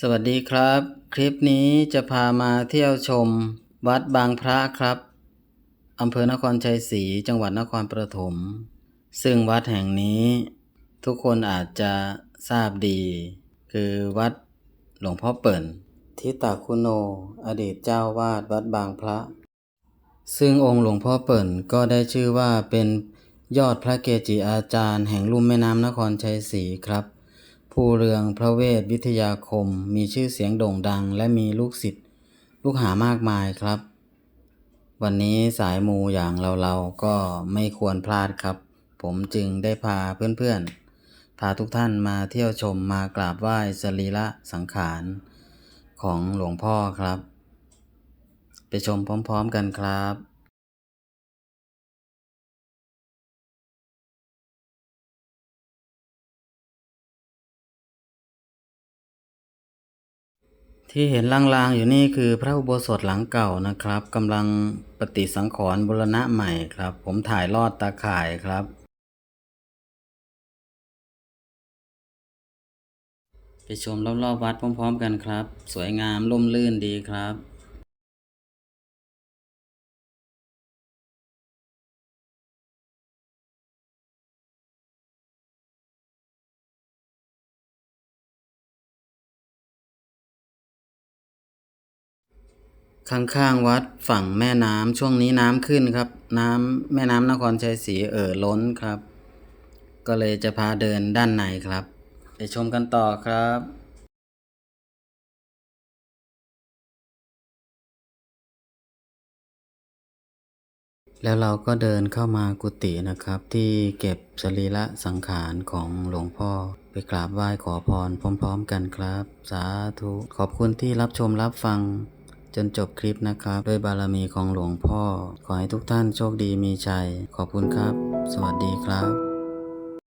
สวัสดีครับ คลิปนี้จะพามาเที่ยวชม วัดบางพระครับอำเภอนครชัยศรีจังหวัดนครปฐมซึ่งวัดแห่งนี้ ทุกคนอาจจะทราบดี คือวัดหลวงพ่อเปิ่นทิตาคุโน อดีตเจ้าวาดวัดบางพระ ซึ่งองค์หลวงพ่อเปิ่นก็ได้ชื่อว่าเป็นยอดพระเกจิอาจารย์แห่งลุ่มแม่น้ำนครชัยศรีครับ ผู้เรืองพระเวทวิทยาคมมีชื่อเสียงโด่งดัง และมีลูกศิษย์ลูกหามากมายครับ วันนี้สายมูอย่างเราๆก็ไม่ควรพลาดครับ ผมจึงได้พาเพื่อนๆ พาทุกท่านมาเที่ยวชมมากราบไหว้สรีระสังขาร ของหลวงพ่อครับ ไปชมพร้อมๆกันครับ ที่เห็นลางๆอยู่นี่คือพระอุโบสถหลังเก่านะครับกำลังปฏิสังขรณ์บูรณะใหม่ครับ ผมถ่ายลอดตาข่ายครับ ไปชมรอบๆวัดพร้อม ๆ กันครับ สวยงามร่มรื่นดีครับ ข้างๆวัดฝั่งแม่น้ำช่วงนี้น้ำขึ้นครับ น้ำแม่น้ำนครชัยศรีเอ่อล้นครับ ก็เลยจะพาเดินด้านในครับ ไปชมกันต่อครับแล้วเราก็เดินเข้ามากุฏินะครับ ที่เก็บสรีระสังขารของหลวงพ่อ ไปกราบไหว้ขอพรพร้อมๆกันครับ สาธุ ขอบคุณที่รับชมรับฟัง จนจบคลิปนะครับ ด้วยบารมีของหลวงพ่อ ขอให้ทุกท่านโชคดีมีชัย ขอบคุณครับ สวัสดีครับ